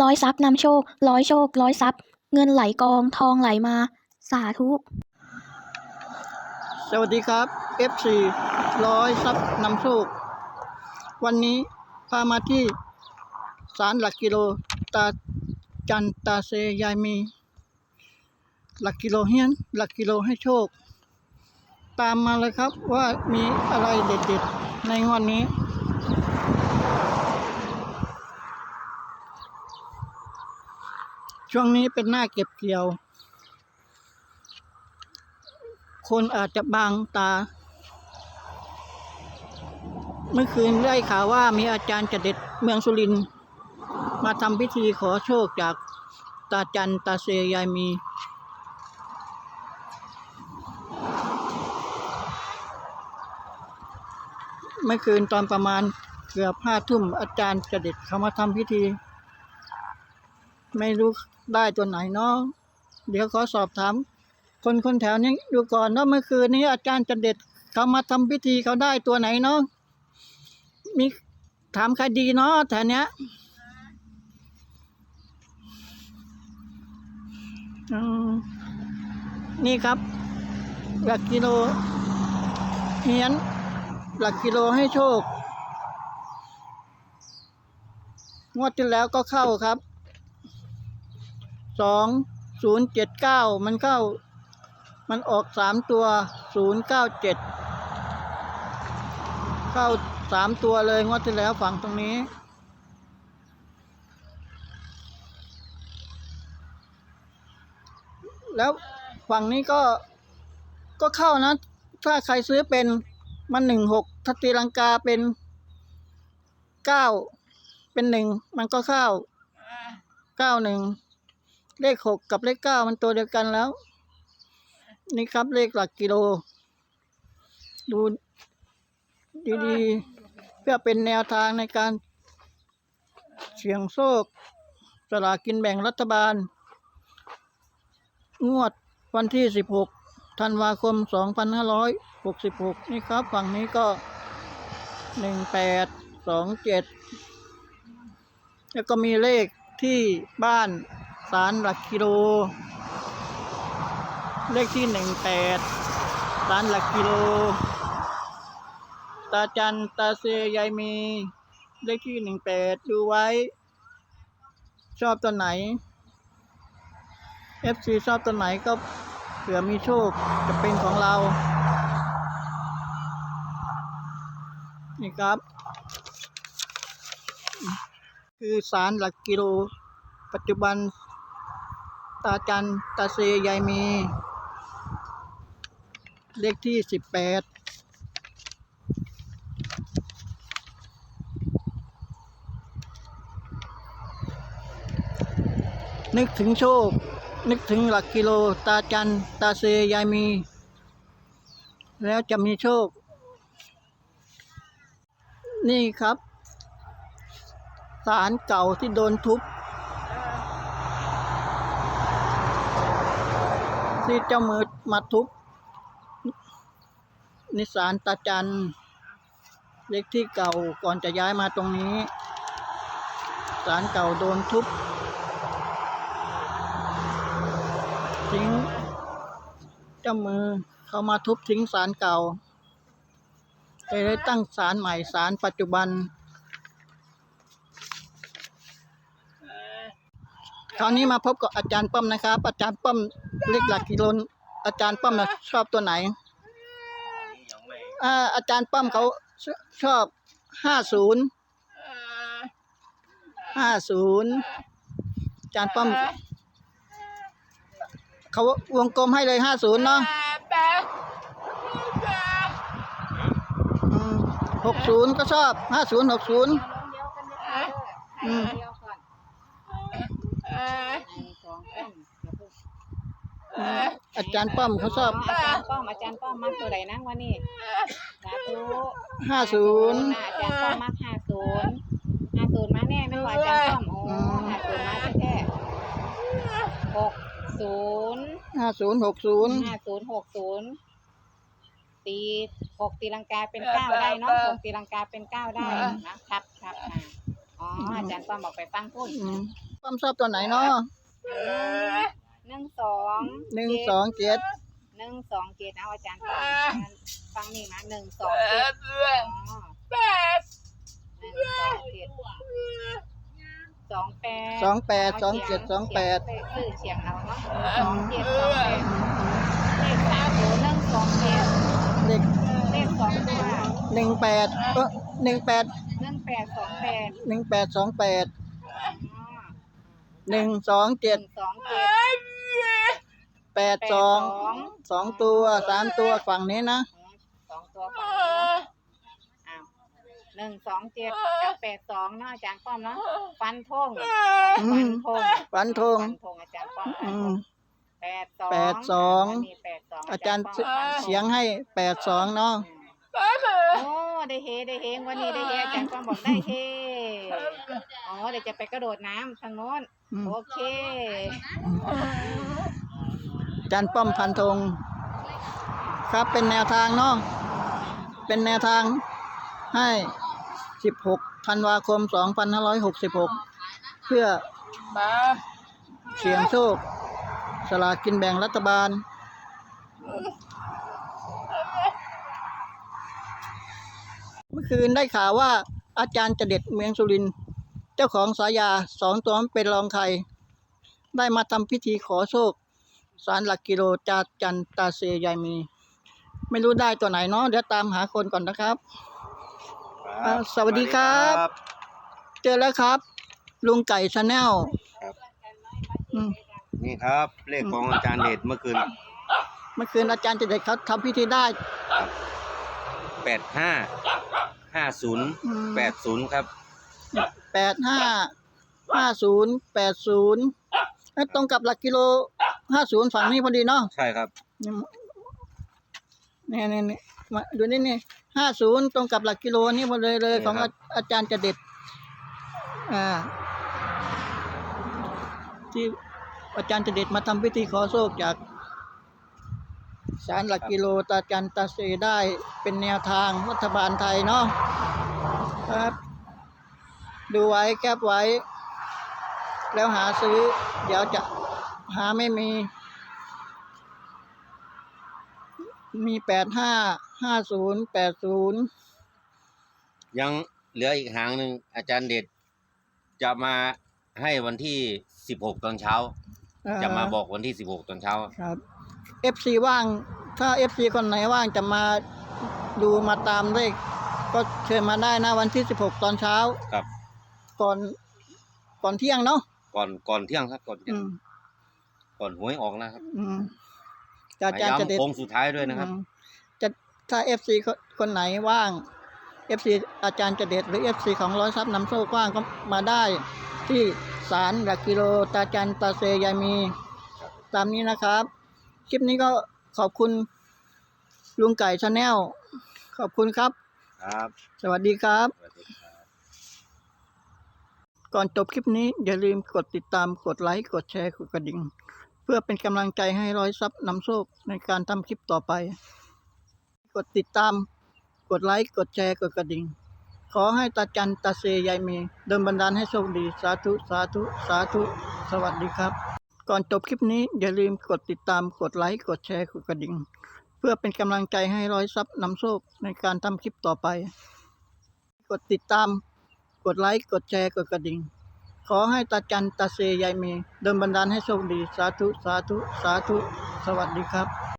ร้อยทรัพย์นำโชค ร้อยโชค ร้อยทรัพย์ เงินไหลกองทองไหลมา สาธุ สวัสดีครับ FC ร้อยซับนำโชค วันนี้พามาที่ศาลหลักกิโลตาจันตาเซยายมี หลักกิโลเฮียน หลักกิโลให้โชค ตามมาเลยครับว่ามีอะไรเด็ดๆในงวดนนี้ ช่วงนี้เป็นหน้าเก็บเกี่ยว คนอาจจะบางตา เมื่อคืนได้ข่าวว่ามีอาจารย์จเด็ดเมืองสุรินมาทำพิธีขอโชคจากตาจันตาเซยายมีเมื่อคืนตอนประมาณเกือบห้าทุ่มอาจารย์จเด็ดเขามาทำพิธี ไม่รู้ได้ตัวไหนเนาะเดี๋ยวขอสอบถาม คนคนแถวนี้ดูก่อนเนาะเมื่อคืนนี้อาจารย์จะเด็ดเขามาทำพิธีเขาได้ตัวไหนเนาะมีถามใครดีเนาะแถวเนี้ยอืมนี่ครับ หลักกิโลเฮียน หลักกิโลให้โชค งวดที่แล้วก็เข้าครับ สองศูนย์เจ็ดเก้ามันเข้า มันออกสามตัวศูนย์เก้าเจ็ดเข้าสามตัวเลยงวดที่แล้วฝั่งตรงนี้ แล้วฝั่งนี้ก็ก็เข้านะ ถ้าใครซื้อเป็นมันหนึ่งหกถ้าตีลังกาเป็นเก้าเป็นหนึ่งมันก็เข้าเก้าหนึ่ง เลขหกกับเลขเก้ามันตัวเดียวกันแล้ว นี่ครับเลขหลักกิโล ดูดีๆ เพื่อเป็นแนวทางในการ เสี่ยงโชคสลากินแบ่งรัฐบาล งวดวันที่ 16 ธันวาคม 2566 นี่ครับ ฝั่งนี้ก็ 1827 แล้วก็มีเลขที่บ้าน สารหลักกิโล เลขที่หนึ่งแปดสารหลักกิโล ตาจันตาเซยายมี เลขที่หนึ่งแปดดูไว้ ชอบตัวไหน FC ชอบตัวไหนก็เผื่อมีโชคจะเป็นของเรา นี่ครับ คือสารหลักกิโล ปัจจุบัน ตาจันตาเซยายมี เลขที่สิบแปดนึกถึงโชค นึกถึงหลักกิโล ตาจันตาเซยายมี แล้วจะมีโชค นี่ครับ สารเก่าที่โดนทุบ ที่เจ้ามือมาทุบ นิสานตาจันเล็กที่เก่าก่อนจะย้ายมาตรงนี้สารเก่าโดนทุบทิ้ง เจ้ามือเขามาทุบทิ้งสารเก่าเลยได้ตั้งสารใหม่สารปัจจุบัน ค ราวนี้มาพบกับอาจารย์ป้อมนะครับ อาจารย์ป้อมเลขหลักกิโลอาจารย์ป้อมนะชอบตัวไหนอ่าอาจารย์ป้อมเขาชชอบห้าศูนย์ห้าศูนย์อาจารย์ป้อม เขาวงกลมให้เลยห้าศูนย์เนาะหกศูนย์ก็ชอบห้าศูนย์หกศูนย์อืม อาจารย์ป้อมเขาชอบอาจารย์ป้อมอาจารย์ป้อมมักตัวใดนะวันนี้สาธุห้าศูนย์อาจารย์ป้อมมักห้าศูนย์ห้าศูนย์มาแน่ไม่ว่าอาจารย์ป้อมโอ้อืมห้าศูนย์มาแท้ๆหกศูนย์ห้าศูนย์หกศูนย์ห้าศูนย์หกศูนย์ตีหกตีลังกาเป็นเก้าได้เนาะหกตีลังกาเป็นเก้าได้นะครับครับอ่าอ๋ออาจารย์ป้อมบอกไปฟังพูด อืมความชอบตัวไหนเนาะหนึ่งสองหนึ่งสองเจ็ดหนึ่งสองเจ็ดเอาอาจารย์ฟังฟังนี่นะหนึ่งสองเจ็ดอ๋อหนึ่งสองเจ็ดสองแปดสองแปดสองเจ็ดสองแปดซื้อเฉียงเอาเนาะสองเจ็ดสองแปดเลขสามตัวหนึ่งสองเจ็ดเด็กเลขสองตัวหนึ่งแปดเออหนึ่งแปดหนึ่งแปดสองแปดหนึ่งแปดสองแปดอ๋อ หนึ่งสองหเจ็ดนึ่งสองเจ็ด แปดสองสองตัวสามตัวฝั่งนี้นะสองตัวฝั่งนี้อ้าวหนึ่งสองเจ็ดกับแปดสองเนาะอาจารย์ป้อมเนาะฟันธงอืฟัมนธงฟันธงฟันธงอาจารย์ป้อมอืม แปดสองแปดสองนนี้แปดสองอาจารย์ป้อมฟันธเสียงให้แปดสองเนาะ โอ้ได้เฮได้เฮวันนี้ได้เฮอาจารย์ป้อมบอกได้เฮ อ๋อเดี๋ยวจะไปกระโดดน้ำทางโน้นอืม โอเคอาจารย์ป้อมพันธงครับเป็นแนวทางเนาะเป็นแนวทางให้สิบหกธันวาคมสองพันห้าร้อยหกสิบหกเพื่อเสียงโชคสลากกินแบ่งรัฐบาล เมื่อคืนได้ข่าวว่าอาจารย์จะเด็ดเมืองสุรินทร์เจ้าของสายาสองตัวเป็นรองใคร ได้มาทำพิธีขอโชคสารหลักกิโลจาจันตาเซยายมี ไม่รู้ได้ตัวไหนเนาะเดี๋ยวตามหาคนก่อนนะครับอ่าสวัสดีครับ เจอแล้วครับ ลุงไก่ชาแนลครับอืมนี่ครับเลขของอาจารย์เดชเมื่อคืน เมื่อคืนอาจารย์จะเด็ดเขาทำพิธีได้แปดห้าห้าศูนย์อืมแปดศูนย์ครับ แปดห้าห้าศูนย์แปดศูนย์ตรงกับหลักกิโลห้าศูนย์ฝั่งนี้พอดีเนาะใช่ครับนี่นี่นี่มาดูนี่นี่ห้าศูนย์ตรงกับหลักกิโลนี่พอเลยเลยนี่ของครัอาบอาจารย์จะเด็ดอ่าที่อาจารย์จะเด็ดมาทำพิธีขอโชคจากสารหลักกิโลตาจันตาเซได้เป็นแนวทางรัฐบาลไทยเนาะครับ ดูไว้แคบไว้ แล้วหาซื้อ เดี๋ยวจะหาไม่มี มีแปดห้าห้าศูนย์แปดศูนย์ยังเหลืออีกหางหนึ่งอาจารย์เดชจะมาให้วันที่สิบหกตอนเช้า จะมาบอกวันที่สิบหกตอนเช้า ครับเอฟซีว่าง ถ้าเอฟซีคนไหนว่างจะมาดูมาตามได้ก็เชิญมาได้นะวันที่สิบหกตอนเช้าครับ ก่อนก่อนเที่ยงเนาะก่อนก่อนเที่ยงครับก่อนเที่ยอืงมก่อนหวยออกนะครับอืมจะอาจารย์จะเด็ดย้ำโค้งสุดท้ายด้วยนะครับ อืมจะถ้าเอฟซีคนไหนว่างเอฟซีอาจารย์จะเด็ดหรือเอฟซีของร้อยทรัพย์นำโชคว่างก็มาได้ ที่ศาลหลักกิโลตาจันตาเซยายมี ตามนี้นะครับ คลิปนี้ก็ขอบคุณลุงไก่ชาแนลขอบคุณครับ ครับ สวัสดีครับสวัสดีครับ ก่อนจบคลิปนี้อย่าลืมกดติดตามกดไลค์กดแชร์กดกระดิ่ง เพื่อเป็นกำลังใจให้ร้อยซับนำโชคในการทำคลิปต่อไป กดติดตาม กดไลค์กดแชร์กดกระดิ่ง ขอให้ตาจันตาเซยายเมเดินบันดาลให้โชคดีสาธุสาธุสาธุสวัสดีครับ ก่อนจบคลิปนี้อย่าลืมกดติดตามกดไลค์กดแชร์กดกระดิ่ง เพื่อเป็นกำลังใจให้ร้อยซับนำโชคในการทำคลิปต่อไป กดติดตาม กดไลค์ กดแชร์ กดกระดิ่ง ขอให้ตาจันตาเซยายเมเดินบันดาลให้โชคดี สาธุ สาธุ สาธุ สวัสดีครับ